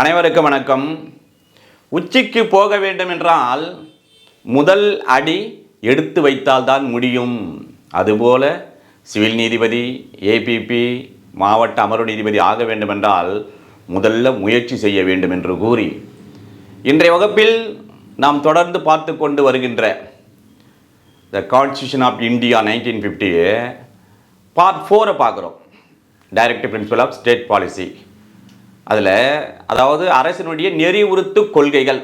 அனைவருக்கும் வணக்கம். உச்சிக்கு போக வேண்டும் என்றால் முதல் அடி எடுத்து வைத்தால்தான் முடியும். அதுபோல சிவில் நீதிபதி ஏபிபி மாவட்ட அமர்வு நீதிபதி ஆக வேண்டுமென்றால் முதல்ல முயற்சி செய்ய வேண்டும் என்று கூறி இன்றைய வகுப்பில் நாம் தொடர்ந்து பார்த்து கொண்டு வருகின்ற the constitution of India nineteen fifty part ஃபோரை பார்க்குறோம். Directive principle of state policy அதில் அதாவது அரசினுடைய நெறிவுறுத்து கொள்கைகள்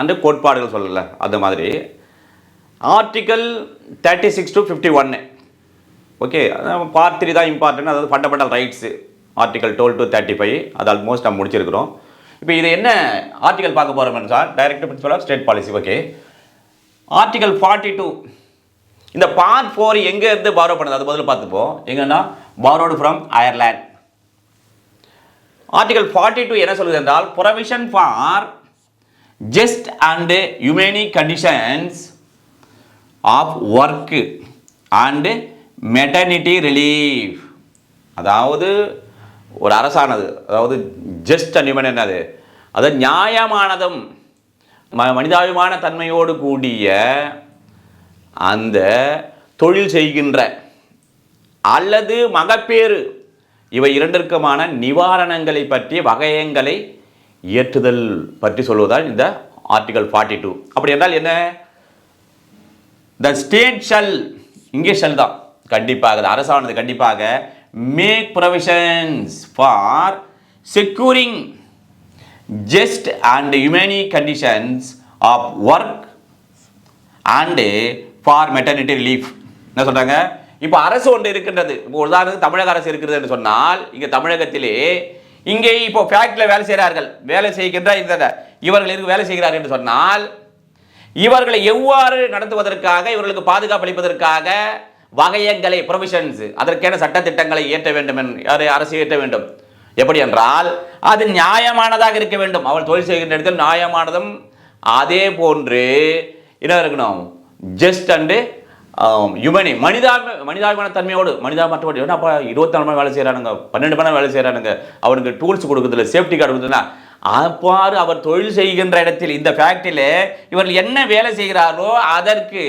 அந்த கோட்பாடுகள் சொல்லலை அந்த மாதிரி. Article thirty six to fifty ஒன்று ஓகே பார்ட் த்ரீ தான் இம்பார்ட்டன்ட் அதாவது fundamental rights article twelve to thirty five அது ஆல்மோஸ்ட் நம்ம முடிச்சிருக்கிறோம். இப்போ இது என்ன ஆர்டிக்கல் பார்க்க போகிறோம் sir directive principle of state policy okay article forty two இந்த பார்ட் ஃபோர் எங்கேருந்து பாரோ பண்ணுது? அது பதில் பார்த்துப்போம். எங்கன்னா borrowed from Ireland article forty two என்ன சொல்லுது என்றால் provision for just and humane conditions of work and maternity relief அதாவது ஒரு அரசானது அதாவது ஜஸ்ட் அண்ட் ஹியூமன் என்னது? அதாவது நியாயமானதும் ம- மனிதாபிமான தன்மையோடு கூடிய அந்த தொழில் செய்கின்ற அல்லது மகப்பேறு இவை இரண்டிற்குமான நிவாரணங்களை பற்றிய வகையங்களை இயற்றுதல் பற்றி சொல்வதால் இந்த ஆர்டிகல் ஃபார்ட்டி டூ அப்படி என்றால் என்ன? த ஸ்டேட் ஷல் இங்கே ஷல் தான். கண்டிப்பாக அரசானது கண்டிப்பாக make provisions for securing just and humane conditions of work and for maternity relief என்ன சொல்கிறாங்க இப்போ அரசு ஒன்று இருக்கின்றது. இப்போ உதாரணத்துக்கு தமிழக அரசு இருக்கிறது என்று சொன்னால் இங்கே தமிழகத்திலே இங்கே இப்போ ஃபேக்ட்ரியில் வேலை செய்கிறார்கள். வேலை செய்கின்ற இந்த இவர்கள் இருக்கு வேலை செய்கிறார்கள் என்று சொன்னால் இவர்களை எவ்வாறு நடத்துவதற்காக இவர்களுக்கு பாதுகாப்பு அளிப்பதற்காக வகையங்களை ப்ரொவிஷன்ஸ் அதற்கென சட்டத்திட்டங்களை இயற்ற வேண்டும் என்று யாரு அரசு இயற்ற வேண்டும்? எப்படி என்றால் அது நியாயமானதாக இருக்க வேண்டும். அவள் தொழில் செய்கின்ற இடத்தில் நியாயமானதும் அதே போன்று என்ன இருக்கணும்? ஜஸ்ட் அண்டு யுமனி மனிதாப மனிதாபிமான தன்மையோடு மனிதாபத்தோடு என்னப்பா இருபத்தி நாலு மணி வேலை செய்கிறானுங்க பன்னெண்டு மணி வேலை செய்கிறானுங்க அவனுக்கு டூல்ஸ் கொடுக்குறதுல சேஃப்டி கார்டு கொடுக்குதுன்னா அவ்வாறு அவர் தொழில் செய்கின்ற இடத்தில் இந்த ஃபேக்டரியில் இவர்கள் என்ன வேலை செய்கிறாரோ அதற்கு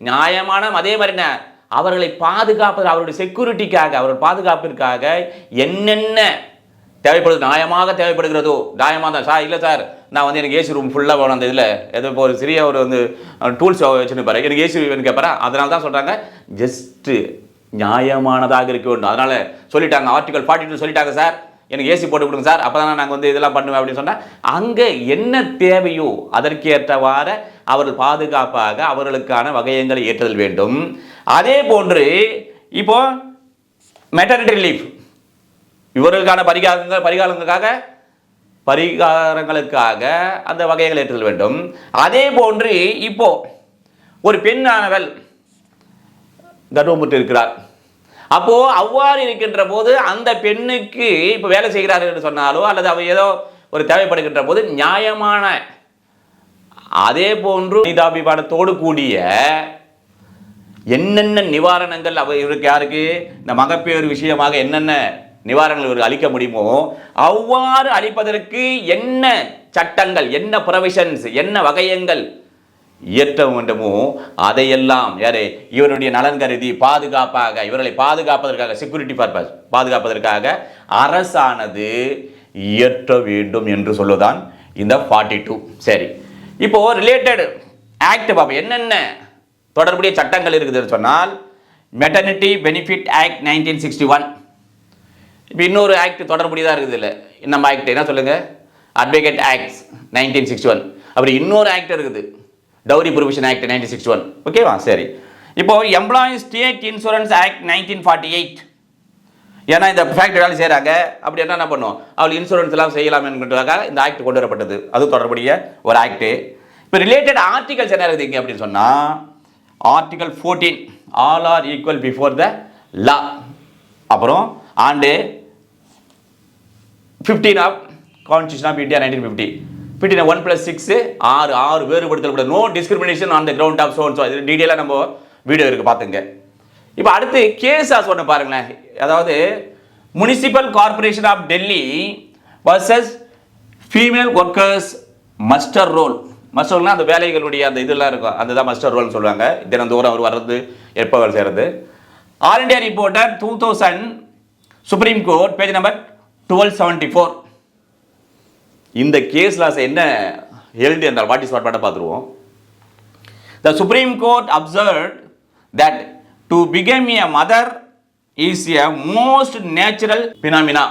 நியாயமான அதே மாதிரி என்ன? அவர்களை பாதுகாப்பது அவருடைய செக்யூரிட்டிக்காக அவர்கள் பாதுகாப்பிற்காக என்னென்ன தேவைப்படுது நியாயமாக தேவைப்படுகிறதோ? நியாயமாக தான். சார் இல்லை சார். நான் வந்து எனக்கு ஏசி ரூம் ஃபுல்லாக வேணும் அந்த இதில் ஏதோ இப்போ ஒரு சிறிய ஒரு வந்து டூல்ஸ் வச்சுன்னு எனக்கு ஏசி வேணும் கேட்பறேன் அதனால தான் சொல்கிறாங்க ஜஸ்ட்டு நியாயமானதாக இருக்க வேண்டும். அதனால் சொல்லிட்டாங்க ஆர்டிகல் ஃபார்ட்டி டூ சொல்லிட்டாங்க சார். எனக்கு ஏசி போட்டு கொடுங்க சார். அப்போ தானே நாங்கள் வந்து இதெல்லாம் பண்ணுவேன் அப்படின்னு சொன்னால் அங்கே என்ன தேவையோ அதற்கேற்றவாறு அவர்கள் பாதுகாப்பாக அவர்களுக்கான வகையங்களை ஏற்றுதல் வேண்டும். அதே போன்று இப்போது மெட்டர்னிட்டி ரிலீஃப் இவர்களுக்கான பரிகாரங்கள் பரிகாரங்களுக்காக பரிகாரங்களுக்காக அந்த வகைகளை ஏற்றுதல் வேண்டும். அதே போன்று இப்போ ஒரு பெண்ணானவள் கர்ப்பமுற்று இருக்கிறார் அப்போ அவ்வாறு இருக்கின்ற போது அந்த பெண்ணுக்கு இப்போ வேலை செய்கிறார்கள் என்று சொன்னாலோ அல்லது அவ ஏதோ ஒரு தேவைப்படுகின்ற போது நியாயமான அதே போன்று மனிதாபிமானத்தோடு கூடிய என்னென்ன நிவாரணங்கள் அவ இவருக்கு யாருக்கு இந்த மகப்பேறு விஷயமாக என்னென்ன நிவாரணங்கள் இவர்கள் அளிக்க முடியுமோ அவ்வாறு அளிப்பதற்கு என்ன சட்டங்கள் என்ன ப்ரொவிஷன்ஸ் என்ன வகையங்கள் இயற்ற வேண்டுமோ அதையெல்லாம் யாரே இவருடைய நலன் கருதி பாதுகாப்பாக இவர்களை பாதுகாப்பதற்காக செக்யூரிட்டி பர்பஸ் பாதுகாப்பதற்காக அரசானது இயற்ற வேண்டும் என்று சொல்லுதான் இந்த ஃபார்ட்டி டூ சரி. இப்போ ரிலேட்டட் ஆக்ட் பார்ப்போம். என்னென்ன தொடர்புடைய சட்டங்கள் இருக்குதுன்னு சொன்னால் maternity benefit act nineteen sixty one இப்போ இன்னொரு ஆக்ட் தொடர்புடையதாக இருக்குது இல்லை நம்ம ஆக்ட் என்ன சொல்லுங்கள் advocate act nineteen sixty one அப்புறம் இன்னொரு ஆக்ட் இருக்குது. Dowry provision act nineteen sixty one ஓகேவா சரி. இப்போ employee state insurance act nineteen forty eight ஏன்னா இந்த ஃபேக்ட்ரி வேலை செய்கிறாங்க அப்படி என்ன என்ன பண்ணும்? அவள் இன்சூரன்ஸ் எல்லாம் செய்யலாம் என்கிறதுக்காக இந்த ஆக்ட் கொண்டு வரப்பட்டது. அது தொடர்புடைய ஒரு ஆக்ட் இப்போ ரிலேட்டட் ஆர்டிகல்ஸ் என்ன இருக்குது இங்கே அப்படின்னு சொன்னால் article fourteen all are equal before the law அப்புறம் and fifteen of constitution of India nineteen fifty fifteen one plus six ஆறு ஆறு வேறுபடுத்தல் கூட. No discrimination on the ground of zone so இது டீட்டெயிலாக நம்ம வீடியோ இருக்குது பார்த்துங்க இப்போ அடுத்து கேஎஸ்ஆர் ஒன்று பாருங்களேன். அதாவது municipal corporation of Delhi versus female workers muster roll muster அந்த வேலைகளுடைய அந்த இதெல்லாம் இருக்கும். அதுதான் மஸ்டர் ரோல்னு சொல்லுவாங்க. தினந்தோறும் அவர் வர்றது எப்போ வேலை செய்கிறது all India reporter two thousand supreme court page number twelve seventy four இந்த கேஸில் என்ன எழுதி அந்த வாட் இஸ் பார்த்துருவோம் the supreme court observe that to become a mother is a most natural phenomena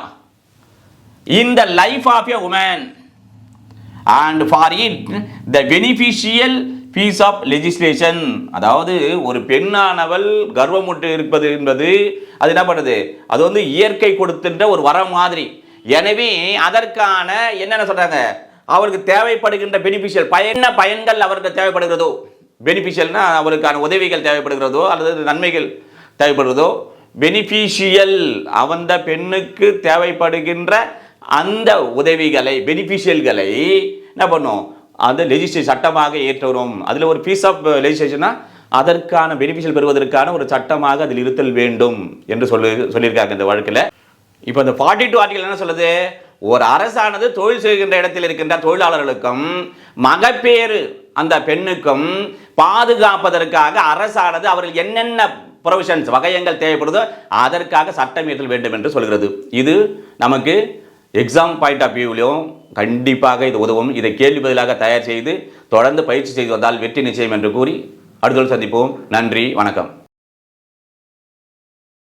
in the life of a woman and for it the beneficial piece of legislation அதாவது ஒரு பெண்ணானவள் கர்வமுட்டு இருப்பது என்பது அது என்ன பண்ணுது? அது வந்து இயற்கை கொடுத்துன்ற ஒரு வரம் மாதிரி. எனவே அதற்கான என்னென்ன சொல்கிறாங்க அவருக்கு தேவைப்படுகின்ற பெனிஃபிஷியல் பயன பயன்கள் அவருக்கு தேவைப்படுகிறதோ? பெனிஃபிஷியல்னா அவருக்கான உதவிகள் தேவைப்படுகிறதோ? அல்லது நன்மைகள் தேவைப்படுகிறதோ? பெனிஃபிஷியல் அந்த பெண்ணுக்கு தேவைப்படுகின்ற அந்த உதவிகளை பெனிஃபிஷியல்களை என்ன பண்ணும்? அந்த லெஜிஸ்லேஷன் சட்டமாக ஏற்றுவரும் அதில் ஒரு பீஸ் ஆஃப் லெஜிஸ்லேஷனாக அதற்கான பெனிஃபிஷியல் பெறுவதற்கான ஒரு சட்டமாக அதில் இருத்தல் வேண்டும் என்று சொல்லு சொல்லியிருக்காங்க இந்த வழக்கில். இப்போ இந்த ஃபார்ட்டி டூ ஆர்டிகல் என்ன சொல்லுது? ஒரு அரசானது தொழில் செய்கின்ற இடத்தில் இருக்கின்ற தொழிலாளர்களுக்கும் மகப்பேறு அந்த பெண்ணுக்கும் பாதுகாப்பதற்காக அரசானது அவர்கள் என்னென்ன ப்ரொவிஷன்ஸ் வகையங்கள் தேவைப்படுதோ அதற்காக சட்டம் இயற்றல் வேண்டும் என்று சொல்கிறது. இது நமக்கு எக்ஸாம் பாயிண்ட் ஆஃப் வியூவிலும் கண்டிப்பாக இது உதவும். இதை கேள்வி பதிலாக தயார் செய்து தொடர்ந்து பயிற்சி செய்து வந்தால் வெற்றி நிச்சயம் என்று கூறி அடுத்த சந்திப்போம். நன்றி வணக்கம்.